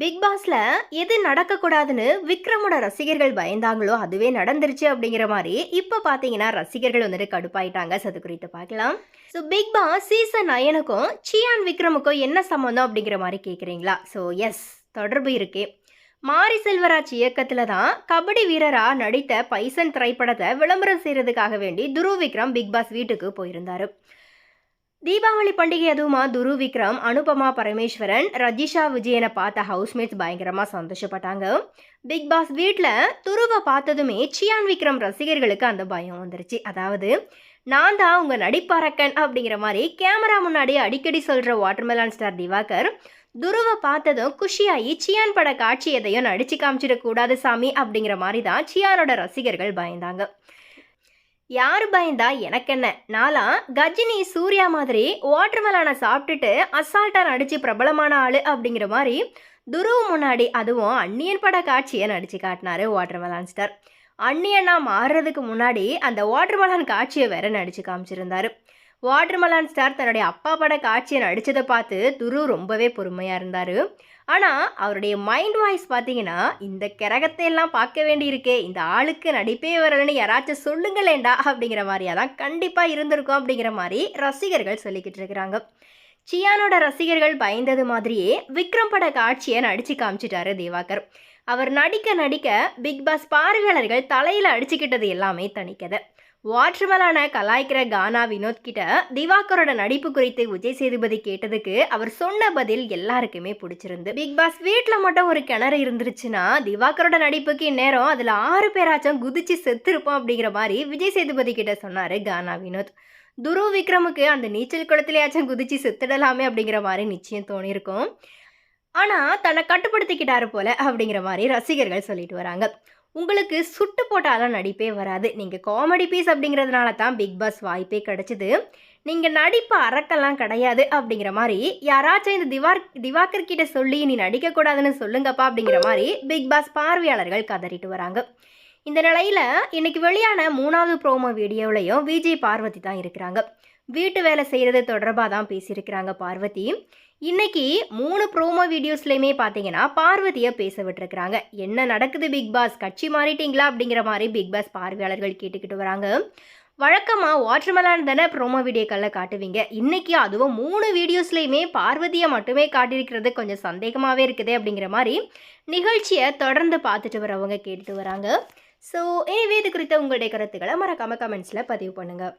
Big பாஸ்ல எது நடக்கக்கூடாதுன்னு விக்ரமோட ரசிகர்கள் பயந்தாங்களோ அதுவே நடந்துருச்சு அப்படிங்கிற மாதிரி இப்போ பார்த்தீங்கன்னா ரசிகர்கள் வந்துட்டு கடுப்பாயிட்டாங்க. So, அது குறித்து பார்க்கலாம். ஸோ பிக் பாஸ் சீசன் நயனுக்கும் சியான் விக்ரமுக்கும் என்ன சம்மந்தம் அப்படிங்கிற மாதிரி கேட்குறீங்களா ஸோ எஸ் தொடர்பு இருக்கே. மாரி செல்வராஜ் இயக்கத்தில் தான் கபடி வீரராக நடித்த பைசன் திரைப்படத்தை விளம்பரம் செய்கிறதுக்காக வேண்டி துருவ் விக்ரம் பிக் பாஸ் வீட்டுக்கு போயிருந்தாரு. தீபாவளி பண்டிகை அதுவுமா துரு விக்ரம் அனுபமா பரமேஸ்வரன் ரஜிஷா விஜயனை பார்த்த ஹவுஸ்மேட்ஸ் பயங்கரமாக சந்தோஷப்பட்டாங்க. பிக் பாஸ் வீட்டில் துருவை பார்த்ததுமே சியான் விக்ரம் ரசிகர்களுக்கு அந்த பயம் வந்துருச்சு. அதாவது நான் தான் உங்கள் நடிப்பறக்கன் அப்படிங்கிற மாதிரி கேமரா முன்னாடி அடிக்கடி சொல்கிற வாட்டர்மெலான் ஸ்டார் திவாகர் துருவை பார்த்ததும் குஷியாகி சியான் பட காட்சி எதையும் நடிச்சு காமிச்சிடக்கூடாது சாமி அப்படிங்கிற மாதிரி தான் சியானோட ரசிகர்கள் பயந்தாங்க. யார் பயந்தா எனக்கென்ன? நாளா கஜினி சூர்யா மாதிரி வாட்டர்மெலானை சாப்பிட்டுட்டு அசால்ட்டாக நடித்து பிரபலமான ஆள் அப்படிங்கிற மாதிரி துருவ முன்னாடி அதுவும் அந்நியன் பட காட்சியை நடித்து காட்டினாரு வாட்டர்மெலான் ஸ்டார் அந்நியனா மாறுறதுக்கு முன்னாடி அந்த வாட்டர்மெலான் காட்சியை வேற நடித்து காமிச்சிருந்தாரு. வாட்டர்மெலான் ஸ்டார் தன்னுடைய அப்பா பட காட்சியை நடித்ததை பார்த்து துரு ரொம்பவே பொறுமையாக இருந்தார். ஆனால் அவருடைய மைண்ட் வாய்ஸ் பார்த்தீங்கன்னா இந்த கிரகத்தை எல்லாம் பார்க்க வேண்டியிருக்கே இந்த ஆளுக்கு நடிப்பே வரலன்னு யாராச்சும் சொல்லுங்களேண்டா அப்படிங்கிற மாதிரியாக தான் கண்டிப்பாக இருந்திருக்கும் அப்படிங்கிற மாதிரி ரசிகர்கள் சொல்லிக்கிட்டு இருக்கிறாங்க. சியானோட ரசிகர்கள் பயந்தது மாதிரியே விக்ரம் பட காட்சியை நடித்து காமிச்சிட்டாரு திவாகர். அவர் நடிக்க நடிக்க பிக் பாஸ் பார்வையாளர்கள் தலையில் அடிச்சுக்கிட்டது எல்லாமே தணிக்கதை. வாட்டர்மெலான கலாய்க்கிற கானா வினோத் கிட்ட திவாகரோட நடிப்பு குறித்து விஜய் சேதுபதி கேட்டதுக்கு அவர் சொன்ன பதில் எல்லாருக்குமே பிடிச்சிருந்து. பிக் பாஸ் வீட்டில் மட்டும் ஒரு கிணறு இருந்துருச்சுன்னா திவாகரோட நடிப்புக்கு இந்நேரம் அதில் ஆறு பேராச்சும் குதிச்சு செத்துருப்போம் அப்படிங்கிற மாதிரி விஜய் சேதுபதி கிட்ட சொன்னாரு கானா வினோத். துரு விக்ரமுக்கு அந்த நீச்சல் குளத்துலயாச்சும் குதிச்சு செத்துடலாமே அப்படிங்கிற மாதிரி நிச்சயம் தோணியிருக்கும். ஆனால் தன்னை கட்டுப்படுத்திக்கிட்டாரு போல அப்படிங்கிற மாதிரி ரசிகர்கள் சொல்லிட்டு வராங்க. உங்களுக்கு சுட்டு போட்டாலாம் நடிப்பே வராது. நீங்கள் காமெடி பீஸ் அப்படிங்கிறதுனால தான் பிக் பாஸ் வாய்ப்பே கிடச்சிது. நீங்கள் நடிப்பு அறக்கெல்லாம் கிடையாது அப்படிங்கிற மாதிரி யாராச்சும் இந்த திவார் திவாகர் கிட்ட சொல்லி நீ நடிக்கக்கூடாதுன்னு சொல்லுங்கப்பா அப்படிங்கிற மாதிரி பிக் பாஸ் பார்வையாளர்கள் கதறிட்டு வராங்க. இந்த நிலையில் இன்னைக்கு வெளியான மூணாவது ப்ரோமோ வீடியோவிலையும் விஜய் பார்வதி தான் இருக்கிறாங்க. வீட்டு வேலை செய்கிறது தொடர்பாக தான் பேசியிருக்கிறாங்க பார்வதி. இன்னைக்கு மூணு ப்ரோமோ வீடியோஸ்லையுமே பார்த்தீங்கன்னா பார்வதியை பேச விட்டுருக்குறாங்க. என்ன நடக்குது பிக் பாஸ் கட்சி மாறிட்டீங்களா? அப்படிங்கிற மாதிரி பிக் பாஸ் பார்வையாளர்கள் கேட்டுக்கிட்டு வராங்க. வழக்கமாக வாட்டர்மெலான் தானே ப்ரோமோ வீடியோக்களில் காட்டுவீங்க. இன்னைக்கு அதுவும் மூணு வீடியோஸ்லையுமே பார்வதியை மட்டுமே காட்டியிருக்கிறது கொஞ்சம் சந்தேகமாகவே இருக்குது அப்படிங்கிற மாதிரி நிகழ்ச்சியை தொடர்ந்து பார்த்துட்டு வரவங்க கேட்டுட்டு வராங்க. ஸோ எனவே இது குறித்த உங்களுடைய கருத்துக்களை மறக்காமல் கமெண்ட்ஸில் பதிவு பண்ணுங்கள்